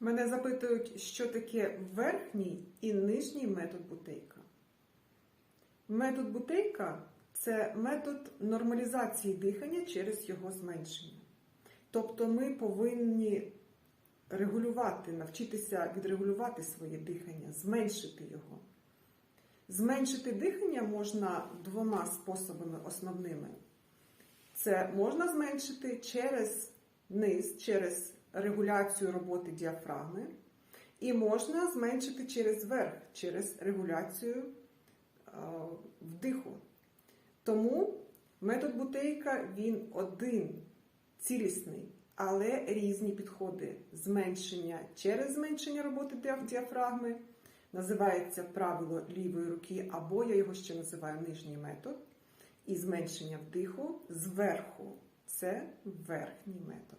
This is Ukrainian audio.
Мене запитують, що таке верхній і нижній метод Бутейка. Метод Бутейка це метод нормалізації дихання через його зменшення. Тобто ми повинні регулювати, навчитися відрегулювати своє дихання, зменшити його. Зменшити дихання можна двома способами основними. Це можна зменшити через низ, через регуляцію роботи діафрагми, і можна зменшити через верх, через регуляцію е, вдиху. Тому метод Бутейка він один цілісний, але різні підходи. Зменшення через зменшення роботи діафрагми називається правило лівої руки, або я його ще називаю нижній метод. І зменшення вдиху зверху це верхній метод.